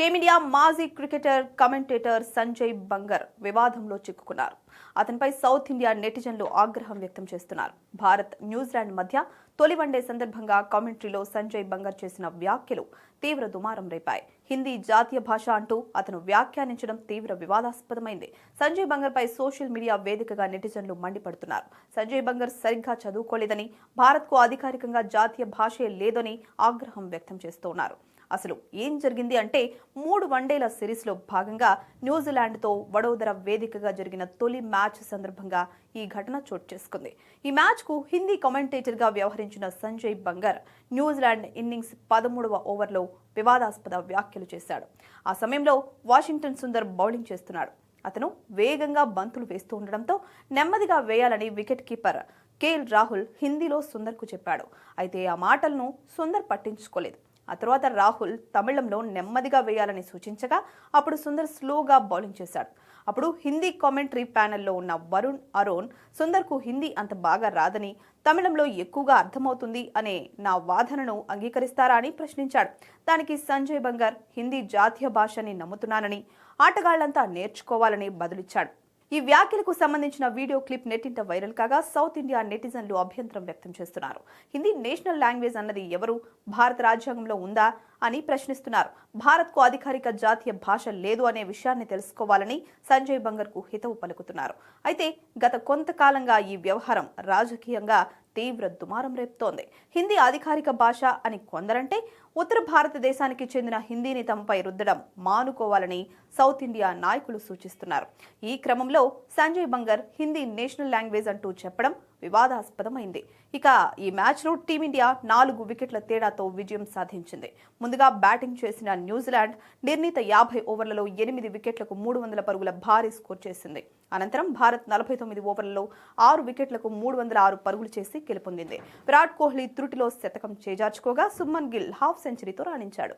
Team India మాజీ cricketer commentator Sanjay Bangar వివాదంలో చిక్కుకున్నారు. అతనిపై సౌత్ ఇండియా నెటిజన్లు ఆగ్రహం వ్యక్తం చేస్తున్నారు. భారత్ న్యూజిలాండ్ మధ్య తొలి వన్డే సందర్భంగా కామెంటరీలో సంజయ్ బంగర్ చేసిన వ్యాఖ్యలు తీవ్ర దుమారం రేపాయి. హిందీ జాతీయ భాష అంటూ అతను వ్యాఖ్యానించడం తీవ్ర వివాదాస్పదమైంది. సంజయ్ బంగర్ పై సోషల్ మీడియా వేదికగా నెటిజన్లు మండిపడుతున్నారు. సంజయ్ బంగర్ సరిగ్గా చదువుకోలేదని భారత్కు అధికారికంగా జాతీయ భాషే లేదని ఆగ్రహం వ్యక్తం చేస్తున్నారు అసలు ఏం జరిగింది అంటే మూడు వన్డేల సిరీస్లో భాగంగా న్యూజిలాండ్తో వడోదర వేదికగా జరిగిన తొలి మ్యాచ్ సందర్భంగా ఈ ఘటన చోటు చేసుకుంది. ఈ మ్యాచ్కు హిందీ కామెంటేటర్గా వ్యవహరించిన సంజయ్ బంగర్ న్యూజిలాండ్ ఇన్నింగ్స్ పదమూడవ ఓవర్లో వివాదాస్పద వ్యాఖ్యలు చేశాడు. ఆ సమయంలో వాషింగ్టన్ సుందర్ బౌలింగ్ చేస్తున్నాడు. అతను వేగంగా బంతులు వేస్తూ ఉండడంతో నెమ్మదిగా వేయాలని వికెట్ కీపర్ కేఎల్ రాహుల్ హిందీలో సుందర్కు చెప్పాడు. అయితే ఆ మాటలను సుందర్ పట్టించుకోలేదు. ఆ తర్వాత రాహుల్ తమిళంలో నెమ్మదిగా వేయాలని సూచించగా అప్పుడు సుందర్ స్లోగా బౌలింగ్ చేశాడు. అప్పుడు హిందీ కామెంటరీ ప్యానెల్లో ఉన్న వరుణ్ అరుణ్ సుందర్కు హిందీ అంత బాగా రాదని తమిళంలో ఎక్కువగా అర్థమవుతుంది అనే నా వాదనను అంగీకరిస్తారా అని ప్రశ్నించాడు. దానికి సంజయ్ బంగార్ హిందీ జాతీయ భాషని నమ్ముతున్నానని ఆటగాళ్ళంతా నేర్చుకోవాలని బదులిచ్చాడు. ఈ వ్యాఖ్యలకు సంబంధించిన వీడియో క్లిప్ నెట్టింట వైరల్ కాగా సౌత్ ఇండియా నెటిజన్లు అభ్యంతరం వ్యక్తం చేస్తున్నారు. హిందీ నేషనల్ లాంగ్వేజ్ అన్నది ఎవరు? భారత రాజ్యాంగంలో ఉందా? అని ప్రశ్నిస్తున్నారు. భారత్కు అధికారిక జాతీయ భాష లేదు అనే విషయాన్ని తెలుసుకోవాలని సంజయ్ బంగర్కు హితవు పలుకుతున్నారు. అయితే గత కొంతకాలంగా ఈ వ్యవహారం రాజకీయంగా తీవ్ర దుమారం రేపుతోంది. హిందీ అధికారిక భాష అని కొందరంటే ఉత్తర భారతదేశానికి చెందిన హిందీని తమపై రుద్దడం మానుకోవాలని సౌత్ ఇండియా నాయకులు సూచిస్తున్నారు. ఈ క్రమంలో సంజయ్ బంగర్ హిందీ నేషనల్ లాంగ్వేజ్ అంటూ చెప్పడం వివాదాస్పదమైంది. ఇక ఈ మ్యాచ్లో టీమిండియా నాలుగు వికెట్ల తేడాతో విజయం సాధించింది. ముందుగా బ్యాటింగ్ చేసిన న్యూజిలాండ్ నిర్ణీత యాభై ఓవర్లలో ఎనిమిది వికెట్లకు మూడు వందల పరుగుల భారీ స్కోర్ చేసింది. అనంతరం భారత్ నలభై తొమ్మిది ఓవర్లలో ఆరు వికెట్లకు మూడు వందల ఆరు పరుగులు చేసి గెలుపొందింది. విరాట్ కోహ్లీ త్రుటిలో శతకం చేజార్చుకోగా సుమన్ గిల్ హాఫ్ సెంచరీతో రాణించాడు.